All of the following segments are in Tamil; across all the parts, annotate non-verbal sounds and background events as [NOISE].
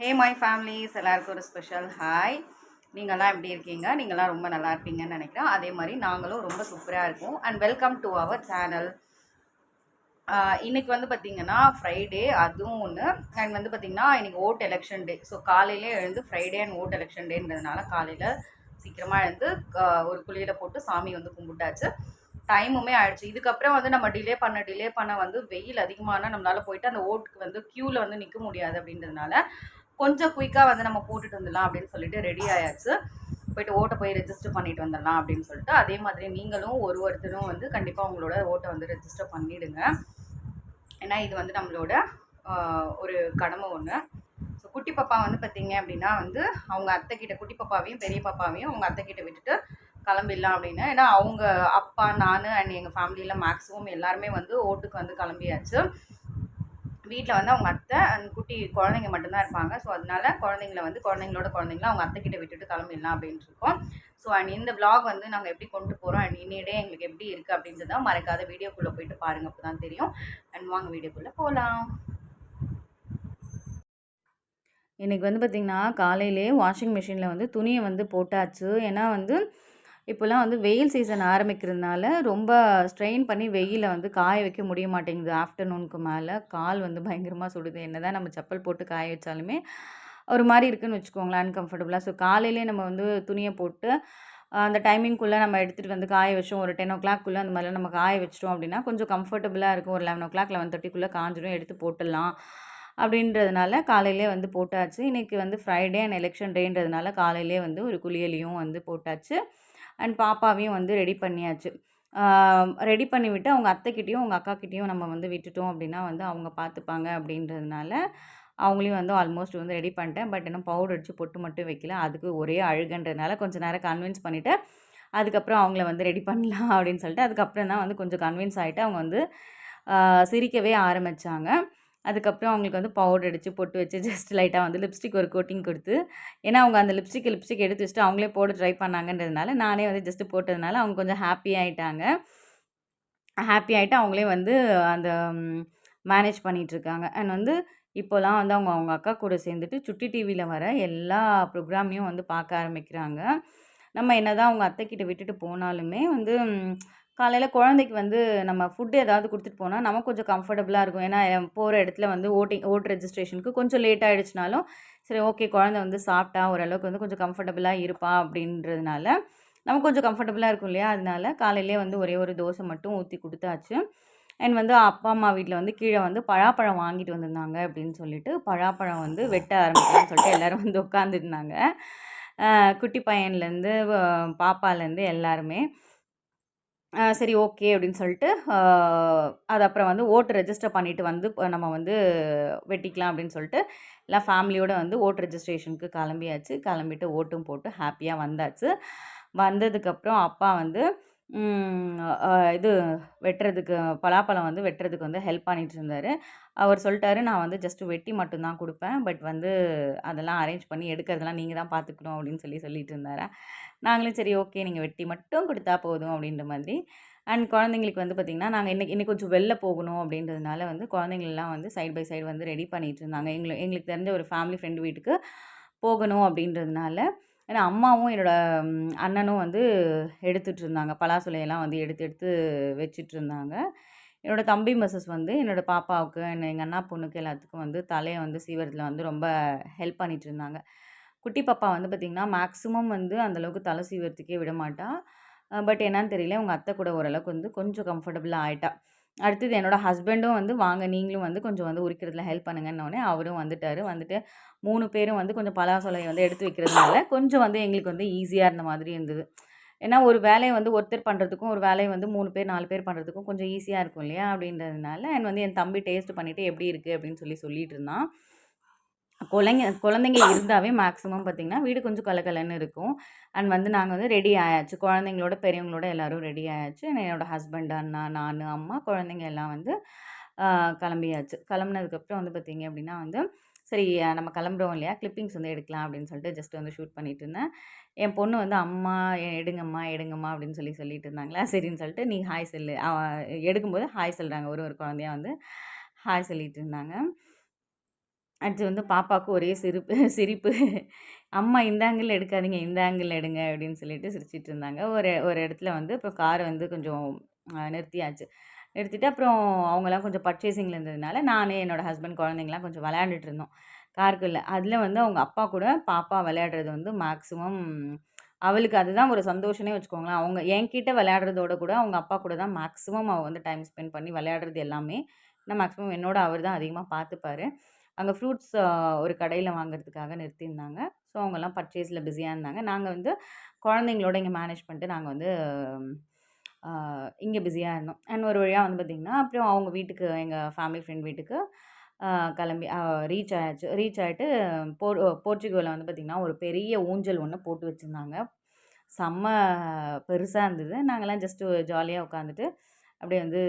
ஹே மை ஃபேமிலிஸ் எல்லாருக்கும் ஒரு ஸ்பெஷல் ஹாய் நீங்கள்லாம் எப்படி இருக்கீங்க? நீங்களாம் ரொம்ப நல்லா இருப்பீங்கன்னு நினைக்கிறேன். அதே மாதிரி நாங்களும் ரொம்ப சூப்பராக இருக்கும். And welcome to our channel இன்றைக்கி வந்து பார்த்திங்கன்னா ஃப்ரைடே அதுவும் ஒன்று அண்ட் வந்து பார்த்திங்கன்னா இன்னைக்கு ஓட் எலெக்ஷன் டே ஸோ காலையிலே எழுந்து ஃப்ரைடே அண்ட் ஓட் எலெக்ஷன் டேன்றதுனால காலையில் சீக்கிரமாக எழுந்து ஒரு குழியில் போட்டு சாமி வந்து கும்பிட்டாச்சு. டைமுமே ஆயிடுச்சு. இதுக்கப்புறம் வந்து நம்ம டிலே பண்ண டிலே பண்ண வந்து வெயில் அதிகமான நம்மளால் போயிட்டு அந்த ஓட்டுக்கு வந்து க்யூவில் வந்து நிற்க முடியாது அப்படின்றதுனால கொஞ்சம் குயிக்காக வந்து நம்ம போட்டுட்டு வந்துடலாம் அப்படின்னு சொல்லிட்டு ரெடி ஆயாச்சு. போயிட்டு ஓட்டை போய் ரெஜிஸ்டர் பண்ணிட்டு வந்துடலாம் அப்படின்னு சொல்லிட்டு அதே மாதிரி நீங்களும் ஒரு ஒருத்தரும் வந்து கண்டிப்பாக உங்களோட ஓட்டை வந்து ரெஜிஸ்டர் பண்ணிடுங்க. ஏன்னா இது வந்து நம்மளோட ஒரு கடமை ஒன்று ஸோ குட்டி பாப்பா வந்து பார்த்தீங்க அப்படின்னா வந்து அவங்க அத்தைக்கிட்ட குட்டி பாப்பாவையும் பெரிய பாப்பாவையும் அவங்க அத்தைக்கிட்ட விட்டுட்டு கிளம்பிடலாம் அப்படின்னு. ஏன்னா அவங்க அப்பா நான் அண்ட் எங்கள் ஃபேமிலியில் மேக்ஸிமம் எல்லாருமே வந்து ஓட்டுக்கு வந்து கிளம்பியாச்சு. வீட்டில் வந்து அவங்க அத்தை அண்ட் குட்டி குழந்தைங்க மட்டும்தான் இருப்பாங்க. ஸோ அதனால குழந்தைங்கள வந்து குழந்தைங்களோட குழந்தைங்கள அவங்க அத்தை கிட்ட விட்டுட்டு கிளம்பிடலாம் அப்படின்ட்டு இருக்கோம் ஸோ அண்ட் இந்த vlog வந்து நாங்கள் எப்படி கொண்டு போகிறோம் அண்ட் இன்னிடே எங்களுக்கு எப்படி இருக்குது அப்படின்றத மறக்காத வீடியோக்குள்ளே போயிட்டு பாருங்கள் அப்போ தான் தெரியும். அண்ட் வாங்க வீடியோக்குள்ளே போகலாம் இன்றைக்கி வந்து பார்த்திங்கன்னா காலையிலே வாஷிங் மிஷினில் வந்து துணியை வந்து போட்டாச்சு. ஏன்னா வந்து இப்போல்லாம் வந்து வெயில் சீசன் ஆரம்பிக்கிறதுனால ரொம்ப ஸ்ட்ரெயின் பண்ணி வெயிலில் வந்து காய வைக்க முடிய மாட்டேங்குது. ஆஃப்டர்நூனுக்கு மேலே கால் வந்து பயங்கரமாக சுடுது. என்ன தான் நம்ம செப்பல் போட்டு காய வச்சாலுமே ஒரு மாதிரி இருக்குன்னு வச்சுக்கோங்களேன் அன்கம்ஃபர்டபுளாக ஸோ காலையிலே நம்ம வந்து துணியை போட்டு அந்த டைமிங்குள்ளே நம்ம எடுத்துகிட்டு வந்து காய வச்சோம். ஒரு டென் ஓ கிளாக்குள்ளே அந்த மாதிரிலாம் நம்ம காய வச்சிட்டோம் அப்படின்னா கொஞ்சம் கம்ஃபர்டபுளாக இருக்கும். ஒரு லெவன் ஓ கிளாக் லெவன் தேர்ட்டிக்குள்ளே காஞ்சிடும். எடுத்து போட்டுடலாம். அப்படின்றதுனால காலையிலே வந்து போட்டாச்சு. இன்றைக்கி வந்து ஃப்ரைடே அண்ட் எலெக்ஷன் டேன்றதுனால காலையிலே வந்து ஒரு குளியலையும் வந்து போட்டாச்சு. அண்ட் பாப்பாவையும் வந்து ரெடி பண்ணியாச்சு. ரெடி பண்ணிவிட்டு அவங்க அத்தைக்கிட்டேயும் அவங்க அக்காக்கிட்டேயும் நம்ம வந்து விட்டுட்டோம் அப்படின்னா வந்து அவங்க பார்த்துப்பாங்க அப்படின்றதுனால அவங்களையும் வந்து ஆல்மோஸ்ட் வந்து ரெடி பண்ணிட்டேன். பட் இன்னும் பவுடர் அடித்து பொட்டு மட்டும் வைக்கல. அதுக்கு ஒரே அழுகன்றதுனால கொஞ்சம் நேரம் கன்வின்ஸ் பண்ணிவிட்டு அதுக்கப்புறம் அவங்கள வந்து ரெடி பண்ணலாம் அப்படின்னு சொல்லிட்டு அதுக்கப்புறம் தான் வந்து கொஞ்சம் கன்வின்ஸ் ஆகிட்டு அவங்க வந்து சிரிக்கவே ஆரம்பித்தாங்க அதுக்கப்புறம் அவங்களுக்கு வந்து பவுடர் அடித்து பொட்டு வச்சு ஜஸ்ட் லைட்டாக வந்து லிப்ஸ்டிக் ஒரு கோட்டிங் கொடுத்து ஏன்னா அவங்க அந்த லிப்ஸ்டிக் லிப்ஸ்டிக் எடுத்து வச்சுட்டு அவங்களே போட ட்ரை பண்ணாங்கன்றதுனால நானே வந்து ஜஸ்ட்டு போட்டதுனால அவங்க கொஞ்சம் ஹாப்பி ஆகிட்டாங்க ஹாப்பி ஆகிட்டு அவங்களே வந்து அந்த மேனேஜ் பண்ணிகிட்ருக்காங்க அண்ட் வந்து இப்போலாம் வந்து அவங்க அவங்க அக்கா கூட சேர்ந்துட்டு சுட்டி டிவியில் வர எல்லா ப்ரோக்ராமையும் வந்து பார்க்க ஆரம்பிக்கிறாங்க. நம்ம என்ன தான் அவங்க அத்தைக்கிட்ட விட்டுட்டு போனாலுமே வந்து காலையில் குழந்தைக்கு வந்து நம்ம ஃபுட்டு ஏதாவது கொடுத்துட்டு போனால் நமக்கு கொஞ்சம் கம்ஃபர்டபுளாக இருக்கும். ஏன்னா போகிற இடத்துல வந்து ஓட்டிங் ஓட் ரெஜிஸ்ட்ரேஷனுக்கு கொஞ்சம் லேட் ஆகிடுச்சினாலும் சரி ஓகே குழந்தை வந்து சாப்பிட்டா ஓரளவுக்கு வந்து கொஞ்சம் கம்ஃபர்டபுளாக இருப்பா அப்படின்றதுனால நமக்கு கொஞ்சம் கம்ஃபர்டபுளாக இருக்கும் இல்லையா? அதனால காலையிலே வந்து ஒரே ஒரு தோசை மட்டும் ஊற்றி கொடுத்தாச்சு. அண்ட் வந்து அப்பா அம்மா வீட்டில் வந்து கீழே வந்து பழாப்பழம் வாங்கிட்டு வந்திருந்தாங்க அப்படின்னு சொல்லிட்டு பழாப்பழம் வந்து வெட்ட ஆரம்பிக்கலாம்னு சொல்லிட்டு எல்லோரும் வந்து உட்காந்துருந்தாங்க குட்டி பையன்லேருந்து பாப்பாலேருந்து எல்லாருமே சரி ஓகே அப்படின்னு சொல்லிட்டு அது அப்புறம் வந்து ஓட்டு ரெஜிஸ்டர் பண்ணிவிட்டு வந்து நம்ம வந்து வெட்டிக்கலாம் அப்படின்னு சொல்லிட்டு எல்லாம் ஃபேமிலியோட வந்து ஓட்டு ரெஜிஸ்ட்ரேஷனுக்கு கிளம்பியாச்சு. கிளம்பிட்டு ஓட்டும் போட்டு ஹாப்பியாக வந்தாச்சு. வந்ததுக்கப்புறம் அப்பா வந்து ம், இது வெட்டுறதுக்கு பலாப்பழம் வந்து வெட்டுறதுக்கு வந்து ஹெல்ப் பண்ணிட்டு இருந்தார் அவர் சொல்லிட்டாரு நான் வந்து ஜஸ்ட் வெட்டி மட்டும்தான் கொடுப்பேன். பட் வந்து அதெல்லாம் அரேஞ்ச் பண்ணி எடுக்கிறதெல்லாம் நீங்கள் தான் பார்த்துக்கணும் அப்படின்னு சொல்லி சொல்லிட்டு இருந்தாரா நாங்களும் சரி ஓகே நீங்கள் வெட்டி மட்டும் கொடுத்தா போதும். அப்படின்ற மாதிரி. அண்ட் குழந்தைங்களுக்கு வந்து பார்த்திங்கன்னா நாங்கள் இன்னைக்கு இன்னைக்கு கொஞ்சம் வெளில போகணும் அப்படின்றதுனால வந்து குழந்தைங்களெல்லாம் வந்து சைட் பை சைடு வந்து ரெடி பண்ணிகிட்டு இருந்தாங்க எங்களுக்கு எங்களுக்கு தெரிஞ்ச ஒரு ஃபேமிலி ஃப்ரெண்டு வீட்டுக்கு போகணும் அப்படின்றதுனால ஏன்னா அம்மாவும் என்னோடய அண்ணனும் வந்து எடுத்துகிட்டுருந்தாங்க பலாசுலையெல்லாம் வந்து எடுத்து எடுத்து வச்சிட்ருந்தாங்க. என்னோடய தம்பி மிஸ்ஸஸ் வந்து என்னோட பாப்பாவுக்கு என்ன எங்கள் அண்ணா பொண்ணுக்கு எல்லாத்துக்கும் வந்து தலையை வந்து சீவரத்தில் வந்து ரொம்ப ஹெல்ப் பண்ணிட்டு இருந்தாங்க குட்டி பாப்பா வந்து பார்த்திங்கன்னா மேக்ஸிமம் வந்து அந்தளவுக்கு தலை சீவரத்துக்கே விட மாட்டா. பட் என்னன்னு தெரியல உங்கள் அத்தை கூட ஓரளவுக்கு வந்து கொஞ்சம் கம்ஃபர்டபுளாக ஆகிட்டா அடுத்தது என்னோட ஹஸ்பண்டும் வந்து வாங்க நீங்களும் வந்து கொஞ்சம் வந்து உரிக்கிறதுல ஹெல்ப் பண்ணுங்கன்னொடனே அவரும் வந்துட்டார். வந்துட்டு மூணு பேரும் வந்து கொஞ்சம் பலாசொலையை வந்து எடுத்து வைக்கிறதுனால கொஞ்சம் வந்து எங்களுக்கு வந்து ஈஸியாக இருந்த மாதிரி இருந்தது. ஏன்னா ஒரு வேலையை வந்து ஒருத்தர் பண்ணுறதுக்கும் ஒரு வேலையை வந்து மூணு பேர் நாலு பேர் பண்ணுறதுக்கும் கொஞ்சம் ஈஸியாக இருக்கும் இல்லையா? அப்படின்றதுனால என் வந்து என் தம்பி டேஸ்ட் பண்ணிவிட்டு எப்படி இருக்குது அப்படின்னு சொல்லி சொல்லிட்டு இருந்தான். குழந்தைங்க குழந்தைங்க இருந்தாவே மேக்ஸிமம் பார்த்திங்கன்னா வீடு கொஞ்சம் கலகலன்னு இருக்கும். அண்ட் வந்து நாங்கள் வந்து ரெடி ஆயாச்சு. குழந்தைங்களோட பெரியவங்களோட எல்லாரும் ரெடி ஆயாச்சு. என்னோட ஹஸ்பண்ட் அண்ணா நான் அம்மா குழந்தைங்க எல்லாம் வந்து கிளம்பியாச்சு. கிளம்புனதுக்கப்புறம் வந்து பார்த்திங்க அப்படின்னா வந்து சரி நம்ம கிளம்புறோம் இல்லையா? கிளிப்பிங்ஸ் வந்து எடுக்கலாம் அப்படின்னு சொல்லிட்டு ஜஸ்ட் வந்து ஷூட் பண்ணிட்டு இருந்தேன். என் பொண்ணு வந்து அம்மா எடுங்கம்மா எடுங்கம்மா அப்படின்னு சொல்லி சொல்லிட்டு இருந்தாங்களா? சரின்னு சொல்லிட்டு நீ ஹாய் சொல்லு. எடுக்கும்போது ஹாய் சொல்கிறாங்க ஒரு ஒரு குழந்தையா வந்து ஹாய் சொல்லிட்டு இருந்தாங்க. அடுத்து வந்து பாப்பாவுக்கு ஒரே சிரிப்பு [LAUGHS] சிரிப்பு. அம்மா இந்த ஆங்கிள் எடுக்காதீங்க இந்த ஆங்கிள் எடுங்க அப்படின்னு சொல்லிட்டு சிரிச்சிட்டு இருந்தாங்க. ஒரு ஒரு இடத்துல வந்து அப்புறம் காரை வந்து கொஞ்சம் நிறுத்தியாச்சு. நிறுத்திட்டு அப்புறம் அவங்களாம் கொஞ்சம் பர்ச்சேசிங்கில் இருந்ததுனால நானே என்னோடய ஹஸ்பண்ட் குழந்தைங்களாம் கொஞ்சம் விளையாண்டுட்டு இருந்தோம் காருக்குள்ள அதில் வந்து அவங்க அப்பா கூட பாப்பா விளையாடுறது வந்து மேக்ஸிமம் அவளுக்கு அதுதான் ஒரு சந்தோஷமே வச்சுக்கோங்களேன். அவங்க என்கிட்ட விளையாடுறதோட கூட அவங்க அப்பா கூட தான் மேக்ஸிமம் அவள் வந்து டைம் ஸ்பெண்ட் பண்ணி விளையாடுறது எல்லாமே நான் மேக்ஸிமம் என்னோட அவர் தான் அதிகமாக பார்த்துப்பாரு அங்கே ஃப்ரூட்ஸ் ஒரு கடையில் வாங்குறதுக்காக நிறுத்தியிருந்தாங்க. ஸோ அவங்கெல்லாம் பர்ச்சேஸில் பிஸியாக இருந்தாங்க. நாங்கள் வந்து குழந்தைங்களோட இங்கே மேனேஜ் பண்ணிட்டு நாங்கள் வந்து இங்கே பிஸியாக இருந்தோம். அண்ட் ஒரு வழியாக வந்து பார்த்திங்கன்னா அப்புறம் அவங்க வீட்டுக்கு எங்கள் ஃபேமிலி ஃப்ரெண்ட் வீட்டுக்கு கிளம்பி ரீச் ஆயாச்சு. ரீச் ஆகிட்டு போர் போர்ச்சுகலில் வந்து பார்த்திங்கன்னா ஒரு பெரிய ஊஞ்சல் ஒன்று போட்டு வச்சுருந்தாங்க. செம்ம பெருசாக இருந்தது. நாங்கள்லாம் ஜஸ்ட்டு ஜாலியாக உட்காந்துட்டு அப்படியே வந்து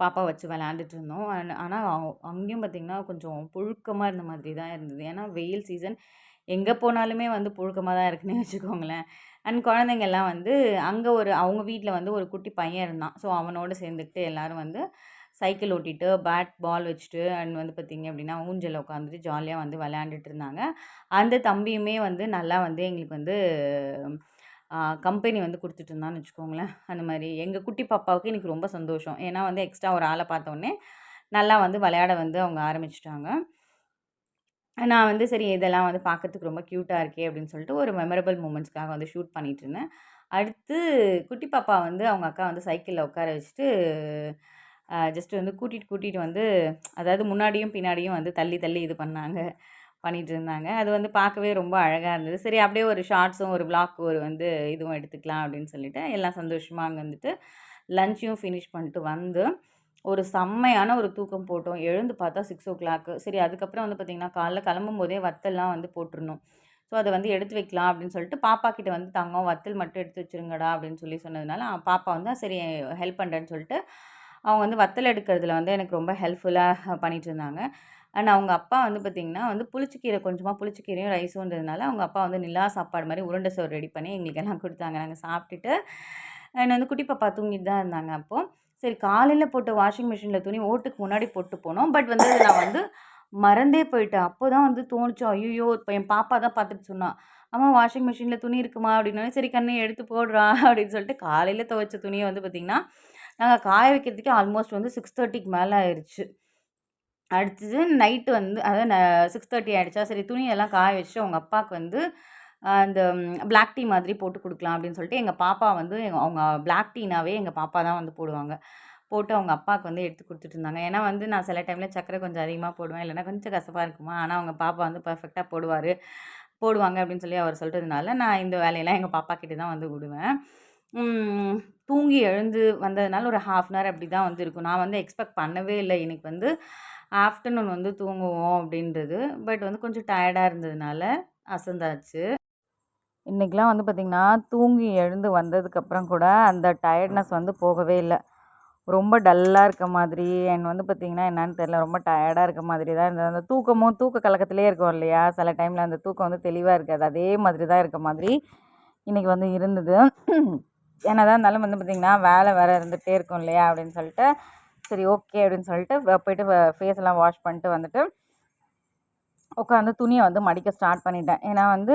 பாப்பா வச்சு விளையாண்டுட்டு இருந்தோம் ஆனால் அங்கேயும் பார்த்திங்கன்னா கொஞ்சம் புழுக்கமாக இருந்த மாதிரி தான் இருந்தது. ஏன்னா வெயில் சீசன். எங்கே போனாலுமே வந்து புழுக்கமாக தான் இருக்குன்னு வச்சுக்கோங்களேன். அண்ட் குழந்தைங்கள்லாம் வந்து அங்கே ஒரு அவங்க வீட்டில் வந்து ஒரு குட்டி பையன் இருந்தான். ஸோ அவனோடு சேர்ந்துக்கிட்டு எல்லோரும் வந்து சைக்கிள் ஓட்டிட்டு பேட் பால் வச்சுட்டு அண்ட் வந்து பார்த்திங்க அப்படின்னா ஊஞ்சலில் உட்காந்துட்டு ஜாலியாக வந்து விளையாண்டுட்டு இருந்தாங்க. அந்த தம்பியுமே வந்து நல்லா வந்து எங்களுக்கு வந்து கம்பெனி வந்து கொடுத்துட்டு இருந்தான்னு வச்சுக்கோங்களேன். அந்த மாதிரி எங்கள் குட்டி பாப்பாவுக்கு எனக்கு ரொம்ப சந்தோஷம். ஏன்னா வந்து எக்ஸ்ட்ரா ஒரு ஆளை பார்த்தோன்னே நல்லா வந்து விளையாட வந்து அவங்க ஆரம்பிச்சிட்டாங்க. நான் வந்து சரி இதெல்லாம் வந்து பார்க்கறதுக்கு ரொம்ப க்யூட்டாக இருக்கே அப்படின்னு சொல்லிட்டு ஒரு மெமரபிள் மூமெண்ட்ஸ்க்காக வந்து ஷூட் பண்ணிகிட்டு இருந்தேன் அடுத்து குட்டி பாப்பா வந்து அவங்க அக்கா வந்து சைக்கிளில் உட்கார வச்சுட்டு ஜஸ்ட்டு வந்து கூட்டிகிட்டு கூட்டிகிட்டு வந்து அதாவது முன்னாடியும் பின்னாடியும் வந்து தள்ளி தள்ளி இது பண்ணாங்க. பண்ணிகிட்டு இருந்தாங்க அது வந்து பார்க்கவே ரொம்ப அழகாக இருந்தது. சரி அப்படியே ஒரு ஷார்ட்ஸும் ஒரு விளாக் ஒரு வந்து இதுவும் எடுத்துக்கலாம் அப்படின்னு சொல்லிட்டு எல்லாம் சந்தோஷமாக அங்கே வந்துட்டு லஞ்சையும் ஃபினிஷ் பண்ணிட்டு வந்து ஒரு செம்மையான ஒரு தூக்கம் போட்டோம். எழுந்து பார்த்தா சிக்ஸ் ஓ கிளாக்கு சரி அதுக்கப்புறம் வந்து பார்த்திங்கன்னா காலைல கிளம்பும் போதே வத்தல்லாம் வந்து போட்டுருணும் ஸோ அதை வந்து எடுத்து வைக்கலாம் அப்படின்னு சொல்லிட்டு பாப்பா கிட்ட வந்து தங்கம் வத்தல் மட்டும் எடுத்து வச்சுருங்கடா அப்படின்னு சொல்லி சொன்னதுனால பாப்பா வந்து சரி ஹெல்ப் பண்ணுறேன்னு சொல்லிட்டு அவங்க வந்து வத்தல் எடுக்கிறதுல வந்து எனக்கு ரொம்ப ஹெல்ப்ஃபுல்லாக பண்ணிகிட்டு இருந்தாங்க. அண்ட் அவங்க அப்பா வந்து பார்த்திங்கன்னா வந்து புளிச்சக்கீரை கொஞ்சமாக புளிச்சக்கீரையும் ரைஸுன்றதுனால அவங்க அப்பா வந்து நிலா சாப்பாடு மாதிரி உருண்டை சோறு ரெடி பண்ணி எங்களுக்கு எல்லாம் கொடுத்தாங்க. நாங்கள் சாப்பிட்டுட்டு அண்ட் வந்து குட்டி பாப்பா தூங்கிட்டு தான் இருந்தாங்க அப்போது சரி காலையில் போட்ட வாஷிங் மிஷினில் துணி ஓட்டுக்கு முன்னாடி போட்டு போனோம். பட் வந்து நான் வந்து மறந்தே போயிட்டேன். அப்போ தான் வந்து தோணுச்சோம் ஐயோ இப்போ என் பாப்பா தான் பார்த்துட்டு சொன்னான் அம்மா வாஷிங் மிஷினில் துணி இருக்குமா? அப்படின்னாலே சரி கண்ணை எடுத்து போடுறா அப்படின்னு சொல்லிட்டு காலையில் துவைச்ச துணியை வந்து பார்த்திங்கன்னா நாங்கள் காய வைக்கிறதுக்கே ஆல்மோஸ்ட் வந்து சிக்ஸ் தேர்ட்டிக்கு மேலே ஆயிடுச்சு அடுத்தது நைட்டு வந்து அதாவது சிக்ஸ் தேர்ட்டி ஆகிடுச்சா சரி துணியெல்லாம் காய வச்சுட்டு அவங்க அப்பாவுக்கு வந்து அந்த பிளாக் டீ மாதிரி போட்டு கொடுக்கலாம் அப்படின்னு சொல்லிட்டு எங்கள் பாப்பா வந்து அவங்க பிளாக் டீனாவே எங்கள் பாப்பா தான் வந்து போடுவாங்க. போட்டு அவங்க அப்பாவுக்கு வந்து எடுத்து கொடுத்துட்டு இருந்தாங்க. ஏன்னா வந்து நான் சில டைமில் சக்கரை கொஞ்சம் அதிகமாக போடுவேன் இல்லைனா கொஞ்சம் கசப்பாக இருக்குமா ஆனால் அவங்க பாப்பா வந்து பர்ஃபெக்டாக போடுவார். போடுவாங்க அப்படின்னு சொல்லி அவர் சொல்கிறதுனால நான் இந்த வேலையெல்லாம் எங்கள் பாப்பா கிட்டே தான் வந்து விடுவேன். தூங்கி எழுந்து வந்ததுனால ஒரு ஹாஃப் அன் ஹவர் அப்படி தான் வந்து இருக்கும். நான் வந்து எக்ஸ்பெக்ட் பண்ணவே இல்லை. எனக்கு வந்து ஆஃப்டர்நூன் வந்து தூங்குவோம் அப்படின்றது. பட் வந்து கொஞ்சம் டயர்டாக இருந்ததுனால அசந்தாச்சு. இன்றைக்கெலாம் வந்து பார்த்திங்கன்னா தூங்கி எழுந்து வந்ததுக்கப்புறம் கூட அந்த டயர்ட்னஸ் வந்து போகவே இல்லை. ரொம்ப டல்லாக இருக்க மாதிரி அண்ட் வந்து பார்த்திங்கன்னா என்னன்னு தெரில ரொம்ப டயர்டாக இருக்க மாதிரி தான் இருந்தது. அந்த தூக்கமும் தூக்க கலக்கத்திலே இருக்கும் இல்லையா? சில டைமில் அந்த தூக்கம் வந்து தெளிவாக இருக்காது. அதே மாதிரி தான் இருக்க மாதிரி இன்றைக்கி வந்து இருந்தது. என்ன தான் இருந்தாலும் வந்து பார்த்திங்கன்னா வேலை வேறு இருந்துகிட்டே இருக்கும் இல்லையா? அப்படின்னு சொல்லிட்டு சரி ஓகே அப்படின்னு சொல்லிட்டு போய்ட்டு ஃபேஸ் எல்லாம் வாஷ் பண்ணிட்டு வந்துட்டு உட்காந்து துணியை வந்து மடிக்க ஸ்டார்ட் பண்ணிட்டேன். ஏன்னா வந்து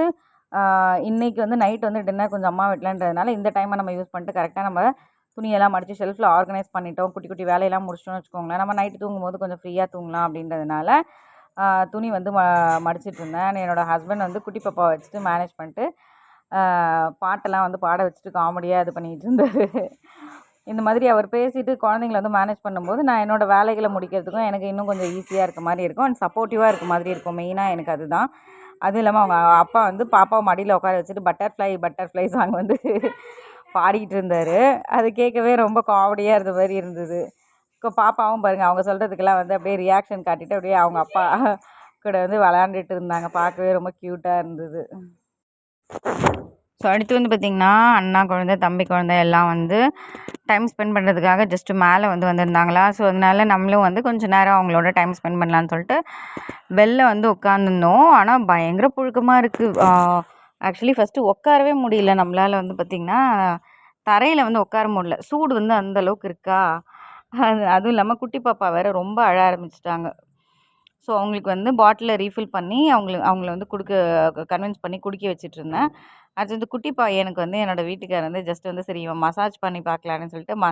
இன்றைக்கி வந்து நைட் வந்து டின்னர் கொஞ்சம் அம்மா வெட்டலன்றதுனால இந்த டைமை நம்ம யூஸ் பண்ணிட்டு கரெக்டாக நம்ம துணியெல்லாம் மடித்து ஷெல்ஃபில் ஆர்கனைஸ் பண்ணிட்டோம். குட்டி குட்டி வேலையெல்லாம் முடிச்சிட்டோம்னு வச்சுக்கோங்களேன். நம்ம நைட்டு தூங்கும்போது கொஞ்சம் ஃப்ரீயாக தூங்கலாம் அப்படின்றதுனால துணி வந்து ம மடிச்சிட்டு இருந்தேன். என்னோடய ஹஸ்பண்ட் வந்து குட்டி பாப்பா வச்சுட்டு மேனேஜ் பண்ணிட்டு பாட்டெல்லாம் வந்து பாட வச்சுட்டு காமெடியாக இது பண்ணிகிட்டு இருந்தார். இந்த மாதிரி அவர் பேசிட்டு குழந்தைங்கள வந்து மேனேஜ் பண்ணும்போது நான் என்னோடய வேலைகளை முடிக்கிறதுக்கும் எனக்கு இன்னும் கொஞ்சம் ஈஸியாக இருக்க மாதிரி இருக்கும். அண்ட் சப்போர்ட்டிவாக இருக்க மாதிரி இருக்கும். மெயினாக எனக்கு அதுதான். அதுவும் இல்லாமல் அவங்க அப்பா வந்து பாப்பாவை மடியில் உட்கார வச்சுட்டு பட்டர்ஃப்ளை பட்டர்ஃப்ளை சாங் வந்து பாடிக்கிட்டு இருந்தார். அது கேட்கவே ரொம்ப காமெடியாக இருந்த மாதிரி இருந்தது. இப்போ பாப்பாவும் பாருங்கள் அவங்க சொல்கிறதுக்கெல்லாம் வந்து அப்படியே ரியாக்ஷன் காட்டிட்டு அப்படியே அவங்க அப்பா கூட வந்து விளையாண்டுட்டு இருந்தாங்க. பார்க்கவே ரொம்ப க்யூட்டாக இருந்தது. ஸோ அடுத்து வந்து பார்த்திங்கன்னா அண்ணா குழந்த தம்பி குழந்த எல்லாம் வந்து டைம் ஸ்பெண்ட் பண்ணுறதுக்காக ஜஸ்ட்டு மேலே வந்து வந்திருந்தாங்களா? ஸோ அதனால நம்மளும் வந்து கொஞ்சம் நேரம் அவங்களோட டைம் ஸ்பெண்ட் பண்ணலான்னு சொல்லிட்டு வெளில வந்து உட்காந்துருந்தோம் ஆனால் பயங்கர புழுக்கமாக இருக்குது ஆக்சுவலி ஃபஸ்ட்டு உட்காரவே முடியல. நம்மளால் வந்து பார்த்திங்கன்னா தரையில் வந்து உட்கார முடியல. சூடு வந்து அந்த அளவுக்கு இருக்கா? அது அதுவும் இல்லாமல் குட்டி பாப்பா வேறு ரொம்ப அழ ஆரம்பிச்சிட்டாங்க. ஸோ அவங்களுக்கு வந்து பாட்டிலில் ரீஃபில் பண்ணி அவங்கள அவங்கள வந்து கொடுக்க கன்வின்ஸ் பண்ணி குடிக்க வச்சுட்ருந்தேன் அடுத்தது குட்டி பையனுக்கு வந்து என்னோடய வீட்டுக்காரர் வந்து ஜஸ்ட் வந்து சரி இவன் மசாஜ் பண்ணி பார்க்கலான்னு சொல்லிட்டு ம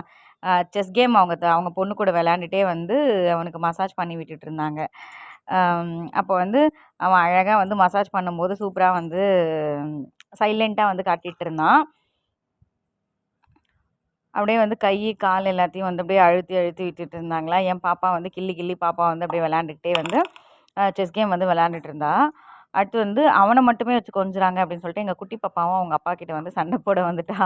செஸ் கேம் அவங்க த அவங்க பொண்ணு கூட விளையாண்டுட்டே வந்து அவனுக்கு மசாஜ் பண்ணி விட்டுட்டு இருந்தாங்க. அப்போ வந்து அவன் அழகாக வந்து மசாஜ் பண்ணும்போது சூப்பராக வந்து சைலண்ட்டாக வந்து காட்டிகிட்டு இருந்தான். அப்படியே வந்து கை கால் எல்லாத்தையும் வந்து அப்படியே அழுத்தி அழுத்தி விட்டுட்டு இருந்தாங்களா? என் பாப்பா வந்து கிள்ளி கிள்ளி பாப்பா வந்து அப்படியே விளாண்டுக்கிட்டே வந்து செஸ் கேம் வந்து விளாண்டுட்டு இருந்தா. அடுத்து வந்து அவனை மட்டுமே வச்சு கொஞ்சுறாங்க அப்படின்னு சொல்லிட்டு எங்கள் குட்டி பாப்பாவும் அவங்க அப்பா கிட்ட வந்து சண்டை போட வந்துட்டா.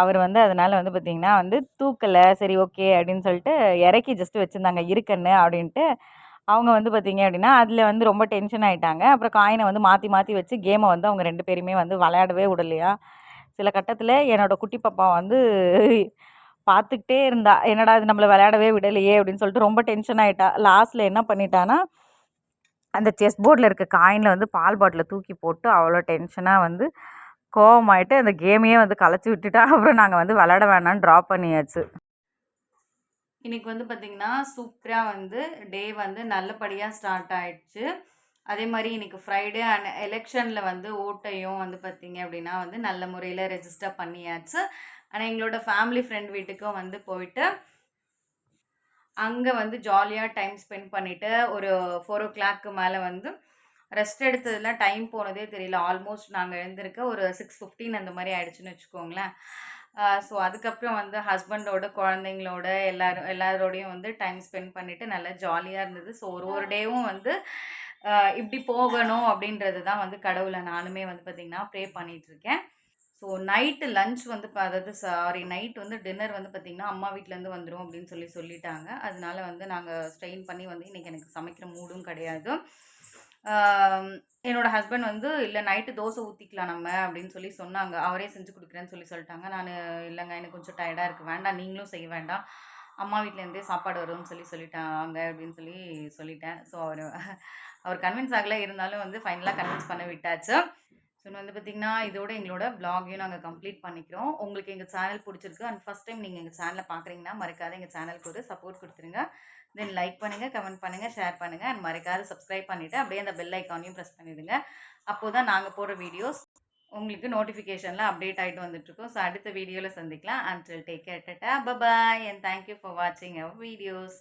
அவர் வந்து அதனால் வந்து பார்த்திங்கன்னா வந்து தூக்கலை சரி ஓகே அப்படின்னு சொல்லிட்டு இறக்கி ஜஸ்ட்டு வச்சுருந்தாங்க இருக்கன்னு அப்படின்ட்டு அவங்க வந்து பார்த்திங்க அப்படின்னா அதில் வந்து ரொம்ப டென்ஷன் ஆகிட்டாங்க அப்புறம் காயினை வந்து மாற்றி மாற்றி வச்சு கேமை வந்து அவங்க ரெண்டு பேருமே வந்து விளையாடவே விடலையா? சில கட்டத்தில் என்னோடய குட்டி பாப்பா வந்து பார்த்துக்கிட்டே இருந்தா என்னடா இது நம்மளை விளையாடவே விடலையே அப்படின்னு சொல்லிட்டு ரொம்ப டென்ஷன் ஆகிட்டா லாஸ்ட்டில் என்ன பண்ணிட்டான்னா அந்த செஸ் போர்டில் இருக்க காயினில் வந்து பால் பாட்டிலை தூக்கி போட்டு அவ்வளோ டென்ஷனாக வந்து கோவமாயிட்டு அந்த கேமையே வந்து கலைச்சி விட்டுட்டா அப்புறம் நாங்கள் வந்து விளாட வேணான்னு ட்ராப் பண்ணியாச்சு. இன்றைக்கி வந்து பார்த்திங்கன்னா சூப்பராக வந்து டே வந்து நல்லபடியாக ஸ்டார்ட் ஆயிடுச்சு. அதே மாதிரி இன்றைக்கி ஃப்ரைடே அண்ட் எலெக்ஷனில் வந்து ஓட்டையும் வந்து பார்த்திங்க அப்படின்னா வந்து நல்ல முறையில் ரெஜிஸ்டர் பண்ணியாச்சு. ஆனால் எங்களோட ஃபேமிலி ஃப்ரெண்ட் வீட்டுக்கும் வந்து போயிட்டு அங்கே வந்து ஜாலியாக டைம் ஸ்பெண்ட் பண்ணிவிட்டு ஒரு ஃபோர் ஓ கிளாக்கு மேலே வந்து ரெஸ்ட் எடுத்ததுலாம் டைம் போனதே தெரியல. ஆல்மோஸ்ட் நாங்கள் எழுந்திருக்க ஒரு சிக்ஸ் ஃபிஃப்டீன் அந்த மாதிரி ஆயிடுச்சுன்னு வச்சுக்கோங்களேன். ஸோ அதுக்கப்புறம் வந்து ஹஸ்பண்டோட குழந்தைங்களோட எல்லாரும் எல்லாரோடையும் வந்து டைம் ஸ்பெண்ட் பண்ணிவிட்டு நல்லா ஜாலியாக இருந்தது. ஸோ ஒரு ஒரு டேவும் வந்து இப்படி போகணும் அப்படின்றது தான் வந்து கடவுளை நானுமே வந்து பார்த்திங்கன்னா ப்ரே பண்ணிகிட்ருக்கேன் ஸோ நைட்டு லன்ச் வந்து இப்போ அதாவது சாரி நைட் வந்து டின்னர் வந்து பார்த்திங்கன்னா அம்மா வீட்டிலேருந்து வந்துடும் அப்படின்னு சொல்லி சொல்லிட்டாங்க. அதனால வந்து நாங்கள் ஸ்ட்ரெயின் பண்ணி வந்து இன்றைக்கி எனக்கு சமைக்கிற மூடும் கிடையாது. என்னோடய ஹஸ்பண்ட் வந்து இல்லை நைட்டு தோசை ஊற்றிக்கலாம் நம்ம அப்படின்னு சொல்லி சொன்னாங்க. அவரே செஞ்சு கொடுக்குறேன்னு சொல்லி சொல்லிட்டாங்க. நான் இல்லைங்க எனக்கு கொஞ்சம் டயர்டாக இருக்குது வேண்டாம் நீங்களும் செய்ய வேண்டாம். அம்மா வீட்டிலேருந்தே சாப்பாடு வரும்னு சொல்லி சொல்லிட்டாங்க அப்படின்னு சொல்லி சொல்லிட்டேன். ஸோ அவர் அவர் கன்வின்ஸ் ஆகலை. இருந்தாலும் வந்து ஃபைனலாக கன்வின்ஸ் பண்ண விட்டாச்சு. ஸோ வந்து பார்த்திங்கன்னா இதோட எங்களோட ப்ளாகையும் நாங்கள் கம்ப்ளீட் பண்ணிக்கிறோம். உங்களுக்கு எங்கள் சேனல் பிடிச்சிருக்கு அண்ட் ஃபஸ்ட் டைம் நீங்கள் எங்கள் சேனலை பார்க்குறீங்கன்னா மறக்காத எங்கள் சேனலுக்கு ஒரு சப்போர்ட் கொடுத்துருங்க. தென் லைக் பண்ணுங்கள் கமெண்ட் பண்ணுங்கள் ஷேர் பண்ணுங்கள் அண்ட் மறக்காத சப்ஸ்கிரைப் பண்ணிவிட்டு அப்படியே அந்த பெல் ஐக்கானையும் ப்ரெஸ் பண்ணிவிடுங்க அப்போ தான் நாங்கள் போடுற வீடியோஸ் உங்களுக்கு நோட்டிஃபிகேஷனில் அப்டேட் ஆகிட்டு வந்துட்டுருக்கோம் ஸோ அடுத்த வீடியோவில் சந்திக்கலாம். And take care ta ta bye bye and thank you for வாட்சிங் அவர் வீடியோஸ்